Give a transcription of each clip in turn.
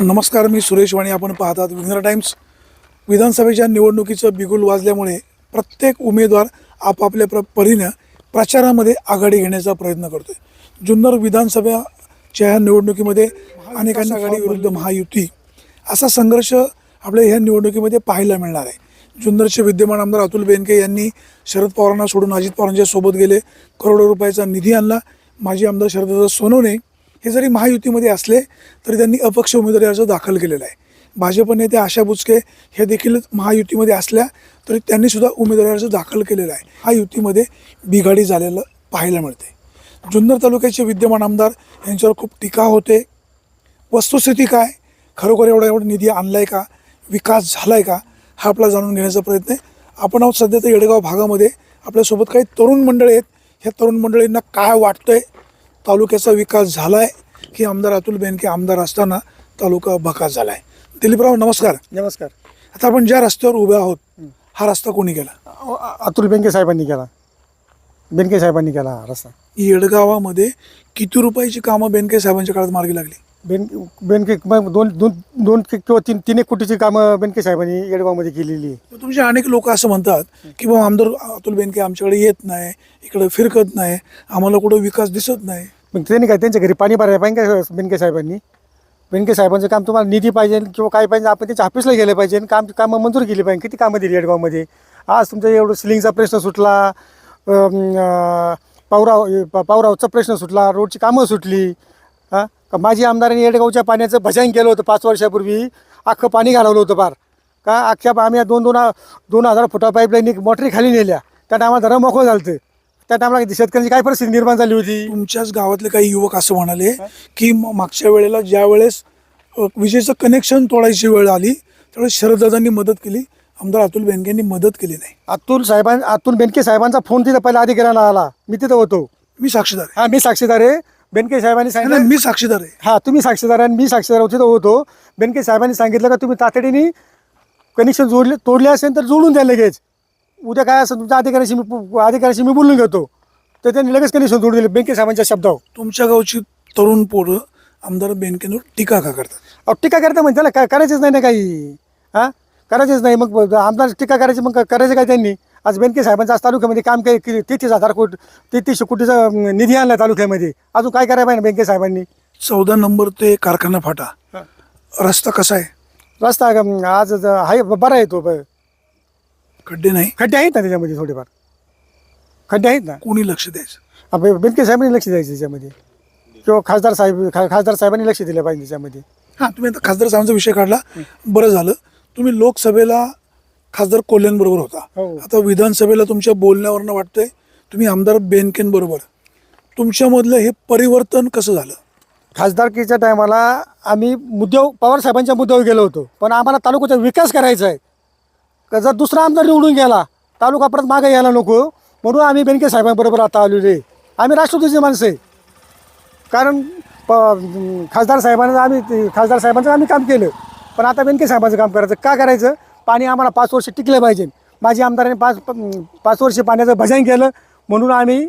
नमस्कार मी सुरेश वाणी. आपण पाहतात विघ्नर टाइम्स. विधानसभेच्या निवडणुकीचं बिगुल वाजल्यामुळे प्रत्येक उमेदवार आपापल्या प्र परीनं प्रचारामध्ये आघाडी घेण्याचा प्रयत्न करतोय. जुन्नर विधानसभेच्या ह्या निवडणुकीमध्ये अनेकांना आघाडी विरुद्ध महायुती. असा संघर्ष आपल्या ह्या निवडणुकीमध्ये पाहायला मिळणार आहे. जुन्नरचे विद्यमान आमदार अतुल बेनके यांनी शरद पवारांना सोडून अजित पवारांच्या सोबत गेले. करोडो रुपयाचा निधी आणला. माजी आमदार शरददादा सोनवणे हे जरी महायुतीमध्ये असले तरी त्यांनी अपक्ष उमेदवारी अर्ज दाखल केलेला आहे. भाजप नेते आशा बुचके हे देखील महायुतीमध्ये असल्या तरी त्यांनीसुद्धा उमेदवारी अर्ज दाखल केलेला आहे. हा युतीमध्ये बिघाडी झालेलं पाहायला मिळते जुन्नर तालुक्याचे विद्यमान आमदार यांच्यावर खूप टीका होते. वस्तुस्थिती काय? खरोखर एवढा एवढा निधी आणला आहे का? विकास झाला आहे का? हा आपला जाणून घेण्याचा प्रयत्न आहे. आपण आहोत सध्या तर येडगाव भागामध्ये. आपल्यासोबत काही तरुण मंडळी आहेत. ह्या तरुण मंडळींना काय वाटतं आहे तालुक्याचा विकास झालाय. की आमदार अतुल बेनके आमदार असताना तालुका भकास झालाय. दिलीपराव नमस्कार. नमस्कार. आता आपण ज्या रस्त्यावर उभे आहोत हा रस्ता कोणी केला? अतुल बेनके साहेबांनी केला. बेनके साहेबांनी केला हा रस्ता. येडगावामध्ये किती रुपयाची कामं बेनके साहेबांच्या काळात मार्गी लागली? बेन बेनके दोन दोन दोन किंवा तीन तीन एक कोटीची कामं बेनके साहेबांनी येडगावमध्ये केलेली आहे. तुमचे अनेक लोक असं म्हणतात की बाबा आमदार अतुल बेनके आमच्याकडे येत नाही इकडे फिरकत नाही आम्हाला कुठं विकास दिसत नाही. मग त्यांनी काय त्यांच्या घरी पाणी भरायला पाहिजे का बेनके साहेबांनी? बेनके साहेबांचं काम तुम्हाला निधी पाहिजे किंवा काय पाहिजे आपण त्याच्या ऑफिसला गेलं पाहिजे काम कामं मंजूर केली पाहिजे. किती कामं दिली येडगावमध्ये? आज तुमचं एवढं सिलिंगचा प्रश्न सुटला पावराव पावरावचा प्रश्न सुटला रोडची कामं सुटली हां? का माझी आमदारांनी येडगावच्या पाण्याचं भजन केलं होतं पाच वर्षापूर्वी अख्खं पाणी घालवलं होतं पार का अख्ख्या आम्ही दोन दोन दोन हजार फुटा पाईपलाईन मोटरी खाली नेल्या. त्या टायमाला धरम मोकळं झालं होतं. त्या टायमाला शेतकऱ्यांची काय परिस्थिती? निर्माण झाली होती. तुमच्याच गावातले काही युवक असं म्हणाले की म- मागच्या वेळेला ज्या वेळेस अ, विजेचं कनेक्शन तोडायची वेळ आली त्यावेळेस शरददादांनी मदत केली. आमदार अतुल बेनकेंनी मदत केली नाही. अतुल साहेबां अतुल बेनके साहेबांचा फोन तिथं पहिला अधिकाऱ्याला आला. मी तिथं होतो. मी साक्षीदार हा मी साक्षीदार आहे. बेनके साहेबांनी नाही, सांगितलं मी साक्षीदार आहे. हा तुम्ही साक्षीदार आहे आणि मी साक्षीदार होतो तिथं होतो. बेनके साहेबांनी सांगितलं का तुम्ही तातडीने कनेक्शन जोडले तोडले असेल तर जोडून द्या लगेच. उद्या काय असेल तुमच्या अधिकाऱ्याशी मी पु- अधिकाऱ्याशी मी बोलून घेतो. तर त्यांनी लगेच कनेक्शन जोडून दिले. बेनके साहेबांच्या शब्दावर. तुमच्या गावची तरुण पोरं आमदार बेनकेंवर टीका का करतात? अहो टीका करता म्हणजे त्याला काय करायचंच नाही ना काही. हां? करायचंच नाही. मग आमदार टीका करायची मग करायचं काय त्यांनी? आज बेनके साहेबांचं आज तालुक्यामध्ये काम के केली. तेहतीस हजार कोटी तेहतीस कोटीचा निधी आणला तालुक्यामध्ये. अजून काय करायला पाहिजे बेनके साहेबांनी? चौदा नंबर ते कारखाना फाटा. रस्ता कसा आहे? रस्ता आज आहे बरा आहे तो खड्डे नाही. खड्डे आहेत ना त्याच्यामध्ये थोडेफार. खड्डे आहेत ना? कोणी लक्ष द्यायचं? आपण बेनके साहेबांनी लक्ष द्यायचं त्याच्यामध्ये. किंवा खासदार साहेब खा खासदार साहेबांनी लक्ष दिलं पाहिजे त्याच्यामध्ये. हां तुम्ही आता खासदार साहेबांचा विषय काढला. बरं झालं. तुम्ही लोकसभेला खासदार कोल्ह्यांबरोबर होता. हो. आता विधानसभेला तुमच्या बोलण्यावरनं वाटतंय तुम्ही आमदार बेनकेंबरोबर तुमच्यामधलं हे परिवर्तन कसं झालं? खासदारकीच्या टायमाला आम्ही मुद्द्यावर पवार साहेबांच्या मुद्द्यावर गेलो होतो. पण आम्हाला तालुक्याचा विकास करायचा आहे. का जर दुसरा आमदार निवडून गेला तालुका परत मागे यायला नको. म्हणून आम्ही बेनके साहेबांबरोबर आता आलेलो आहे आम्ही राष्ट्रपतीचे माणसं आहे. कारण प खासदार साहेबांचं आम्ही खासदार साहेबांचं आम्ही काम केलं. पण आता बेनके साहेबांचं काम करायचं. का करायचं? पाणी आम्हाला पाच वर्ष टिकलं पाहिजे. माझी आमदारांनी पाच पाच वर्ष पाण्याचं भजन केलं. म्हणून आम्ही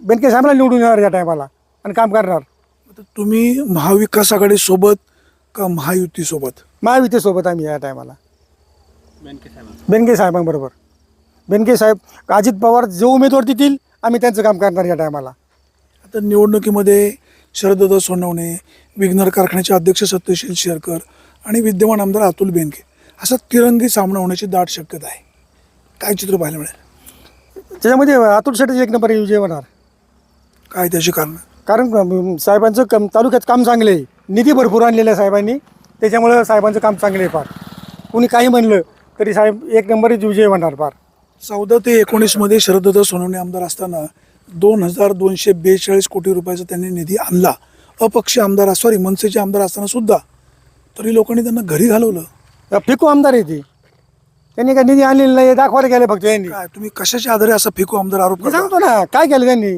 बेनके साहेबांना निवडून येणार या टायमाला आणि काम करणार. तुम्ही महाविकास आघाडी सोबत का महायुती सोबत महायुतीसोबत आम्ही या टायमाला बेनके साहेबांबरोबर. बेनके साहेब अजित पवार जो उमेदवार देतील आम्ही त्यांचं काम करणार या टायमाला आता निवडणुकीमध्ये शरददादा सोनवणे विघ्नर कारखान्याचे अध्यक्ष सत्यशील शेरकर आणि विद्यमान आमदार अतुल बेनके असा तिरंगी सामना होण्याची दाट शक्यता आहे. काय चित्र पाहायला मिळेल? त्याच्यामध्ये अतुल शेट्टी एक नंबर विजय होणार. काय त्याची कारण? कारण अं, साहेबांचं काम तालुक्यात काम चांगलं आहे. निधी भरपूर आणलेला आहे साहेबांनी. त्याच्यामुळं साहेबांचं काम चांगलं आहे फार. कुणी काही म्हणलं तरी साहेब एक नंबरच विजय होणार फार. चौदा ते एकोणीसमध्ये शरददादा सोनवणे आमदार असताना दोन हजार दोनशे बेचाळीस कोटी रुपयाचा त्यांनी निधी आणला. अपक्ष आमदार सॉरी मनसेचे आमदार असताना सुद्धा. तरी लोकांनी त्यांना घरी घालवलं. फिकू आमदार आहे ती. त्यांनी काय निधी आणलेला नाही दाखवायला गेले फक्त यांनी. काय तुम्ही कशाच्या आधारे असा फेकू आमदार आरोप मी करता? सांगतो ना काय केलं त्यांनी?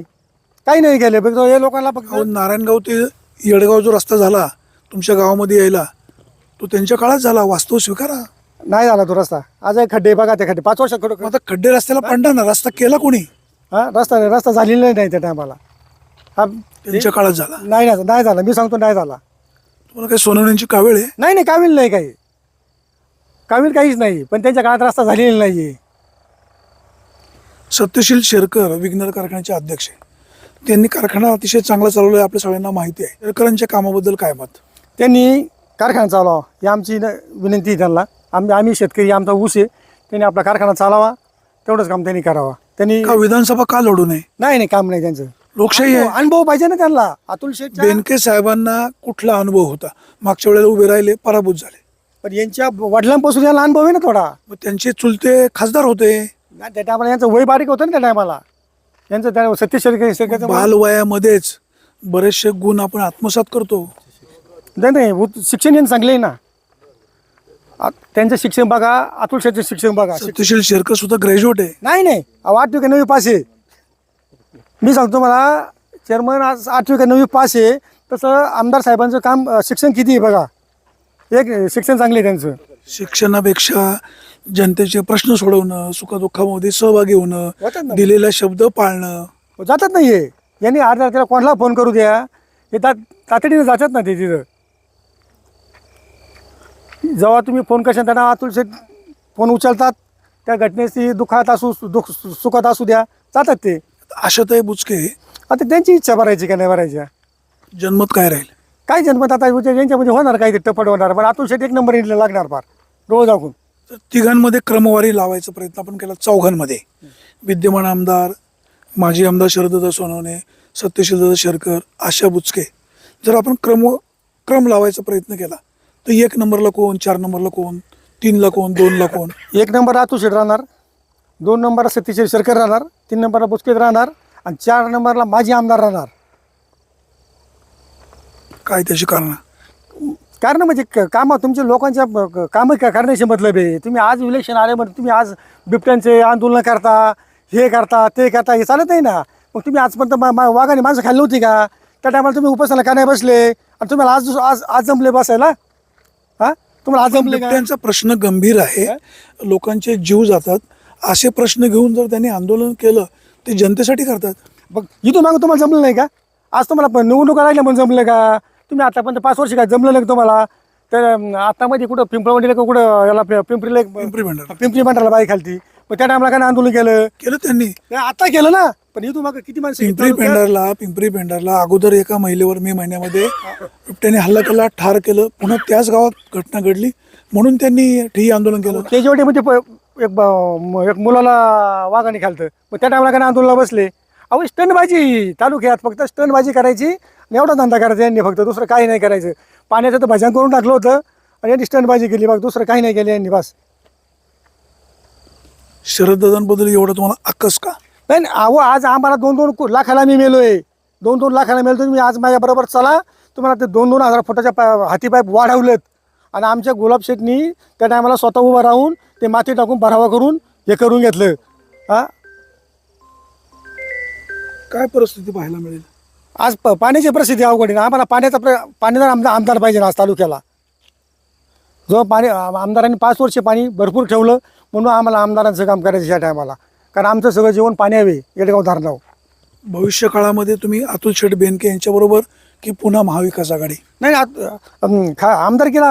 काही नाही केलं फक्त हे लोकांना फक्त अहो नारायणगाव ते येडगाव जो रस्ता झाला तुमच्या गावामध्ये यायला तो त्यांच्या काळात झाला वास्तव स्वीकारा. नाही झाला तो रस्ता. आज एक खड्डे बघा ते खड्डे. पाच वर्षात मग आता खड्डे रस्त्याला पडणार ना? रस्ता केला कोणी? हा? रस्ता रस्ता झालेला नाही त्या टायमाला. हा त्यांच्या काळात झाला? नाही ना नाही झाला. मी सांगतो नाही झाला. तुम्हाला काही सोनवण्यांची कावेळ आहे? नाही नाही कावील नाही काही. कावील काहीच नाही. पण त्यांच्या काळात रस्ता झालेला नाही आहे सत्यशील शेरकर विघ्नर कारखान्याचे अध्यक्ष आहे त्यांनी कारखाना अतिशय चांगला चालवला आहे आपल्या सगळ्यांना माहिती आहे. शेरकरांच्या कामाबद्दल काय मत? त्यांनी कारखाना चालवा ही आमची न- विनंती आहे त्यांना. आम्ही आम्ही शेतकरी आमचा ऊस आहे. त्यांनी आपला कारखाना चालावा. तेवढंच काम त्यांनी करावा. त्यांनी का विधानसभा का लढू नये? नाही नाही काम नाही त्यांचं. लोकशाही आहे. अनुभव- पाहिजे ना त्यांना. अतुल शेठ बेनके साहेबांना कुठला अनुभव होता? मागच्या वेळेला उभे राहिले पराभूत झाले. पण यांच्या वडिलांपासून याला अनुभव आहे ना थोडा. मग त्यांचे चुलते खासदार होते. नाही, त्या टायमाला यांचं वय बारीक होतं ना त्या टायमाला. यांचं त्या शेळकेचं वय- बालवयामध्येच बरेचसे गुण आपण आत्मसात करतो. नाही नाही शिक्षण यांनी चांगले आहे ना. आ- त्यांचं शिक्षण बघा अतुल शेठचं शिक्षण बघा. सत्यशील शेरकर सुद्धा ग्रॅज्युएट आहे. नाही नाही. अहो, आठवी का नववी पास आहे. मी सांगतो मला चेअरमन आज आठवी का नववी पास आहे. तसं आमदार साहेबांचं काम अं, शिक्षण किती आहे बघा. एक शिक्षण चांगले आहे त्यांचं. शिक्षणापेक्षा जनतेचे प्रश्न सोडवणं सुखदुःखामध्ये सहभागी होणं ना. दिलेला शब्द पाळणं. जातात नाही आहे यांनी अर्ध्या त्याला कोणाला फोन करू द्या? हे ता तातडीने जातात ना ते तिथं. जेव्हा तुम्ही फोन करशाल त्यांना अतुल शेठ फोन उचलतात. त्या घटनेची दुःखात असू दुःख सुखात असू द्या. जातात ते. आशाताई बुचके आता त्यांची इच्छा भरायची का नाही भरायच्या जन्मत काय राहील? काय जन्मत? आता उद्या यांच्यामध्ये होणार काही ते टपट होणार. पण अतुल शेठ एक नंबर लागणार फार. रोज दाखवून तर तिघांमध्ये क्रमवारी लावायचा प्रयत्न आपण केला चौघांमध्ये. विद्यमान आमदार माजी आमदार शरददादा सोनवणे सत्यशीलदादा शेरकर आशा बुचके. जर आपण क्रम क्रम लावायचा प्रयत्न केला तर एक नंबरला कोण चार नंबरला कोण तीनला कोण दोनला कोण? एक नंबर शेठ राहणार दोन नंबरला सतीश सरकार राहणार तीन नंबरला बुचकेत राहणार आणि चार नंबरला माजी आमदार राहणार. काय त्याची कारण? कारण म्हणजे क- कामं तुमच्या लोकांच्या ब- क- कामं का करण्याचे मतलब आहे. तुम्ही आज इलेक्शन आले म्हणजे तुम्ही आज बिबट्यांचे आंदोलन करता हे करता ते करता हे चालत नाही ना. मग तुम्ही आजपर्यंत मा- मा- वाघाने माणसं खाल्ली नव्हती का? त्या टायमाला तुम्ही उपासनाला का नाही बसले आणि तुम्हाला आज आज आज जमले बसायला? हां? तुम्हाला आज जमले का? बिबट्यांचा प्रश्न गंभीर आहे. लोकांचे जीव जातात. असे प्रश्न घेऊन जर त्यांनी आंदोलन केलं ते जनतेसाठी करतात. बघ इथून मागं तुम्हाला जमलं नाही का? आज तुम्हाला पण निवडणुका लागल्या म्हणून जमलं का? तुम्ही आतापर्यंत पाच वर्ष काय जमलं नाही का तुम्हाला? तर आतामध्ये कुठं पिंपळवंडीला का कुठं याला पिंपरीला एक- पिंपरी बंधारा. पिंपरी मंडळाला बाई खालती. मग त्या टायमाला काय आंदोलन केलं? केलं त्यांनी. नाही, आता केलं ना? पण इथून मागं किती माणसं पिंपरी पेंढारला पिंपरी पेंढारला अगोदर एका महिलेवर मे महिन्यामध्ये बिबट्याने हल्ला केला ठार केलं. पुन्हा त्याच गावात घटना घडली. म्हणून त्यांनी ठिय्या आंदोलन केलं. त्याच्यावटी प- एक ब- म- एक मुलाला वाघाने खालतं. मग त्या टायमाला काय आंदोलनाला बसले? अहो स्टनबाजी तालुक्यात फक्त स्टनबाजी करायची आणि एवढा धंदा करायचा. यांनी फक्त दुसरं काही नाही करायचं. पाण्याचं तर भजन करून टाकलं होतं आणि यांनी स्टनबाजी केली. बघ दुसरं काही नाही केलं यांनी. बस. शरददादांबद्दल एवढं तुम्हाला अक्कस का? नाही नाही, अहो आज आम्हाला दोन दोन लाखाला मी मेलोय. दोन दोन लाखाला मेलो तुम्ही आज माझ्याबरोबर चला. तुम्हाला ते दोन दोन हजार फुटाच्या पा हातीपाईप वाढवलेत. आणि आमच्या गुलाब शेटनी त्या टायमाला स्वतः उभं राहून ते माती टाकून बरावा करून हे करून घेतलं. हां? काय परिस्थिती पाहायला मिळेल? आज प पाण्याची परिस्थिती अवघड आहे ना. आम्हाला पाण्याचा प्र पाण्याचा आमदार आमदार पाहिजे ना आज तालुक्याला. जो पाणी आम- आमदारांनी पाच वर्ष पाणी भरपूर ठेवलं म्हणून आम्हाला आमदारांचं काम करायचं या टायमाला कारण आमचं सगळं जेवण पाण्यावे येडगाव धारणाव भविष्य काळामध्ये तुम्ही अतुल शेठ बेनके यांच्याबरोबर की पुन्हा महाविकास आघाडी? नाही आत- खा आमदार केला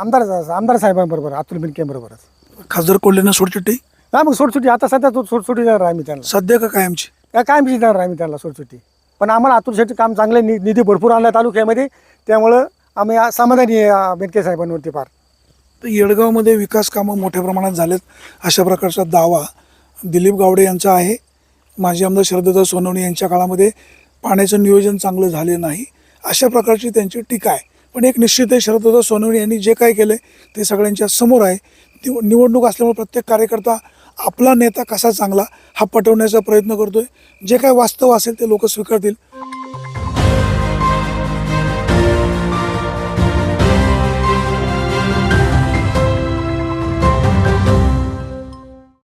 आमदार आमदार साहेबांबरोबर अतुल बेनकेबरोबरच खासदार कोल्हेंना सोडचिट्टी हा मग सोडसुटी आता सध्या तो सोडसुटी देणार आम्ही त्यांना. सध्या का कायमची? काय काय आम्ही देणार आम्ही त्यांना सोडसुटी पण आम्हाला अतुल शेट्टी काम चांगले नि निधी भरपूर आणला तालुक्यामध्ये त्यामुळं आम्ही आ- समाधानी आहे आ, बेनके साहेबांवरती फार. तर येडगावमध्ये विकास कामं मोठ्या प्रमाणात झालेत. अशा प्रकारचा दावा दिलीप गावडे यांचा आहे. माजी आमदार शरददा सोनवणे यांच्या काळामध्ये पाण्याचं नियोजन चांगलं झाले नाही. अशा प्रकारची त्यांची टीका आहे. पण एक निश्चित आहे शरददा सोनवणे यांनी जे काय केलं ते सगळ्यांच्या समोर आहे. निवडणूक असल्यामुळे प्रत्येक कार्यकर्ता आपला नेता कसा चांगला हा पटवण्याचा प्रयत्न करतोय. जे काय वास्तव असेल ते लोक स्वीकारतील.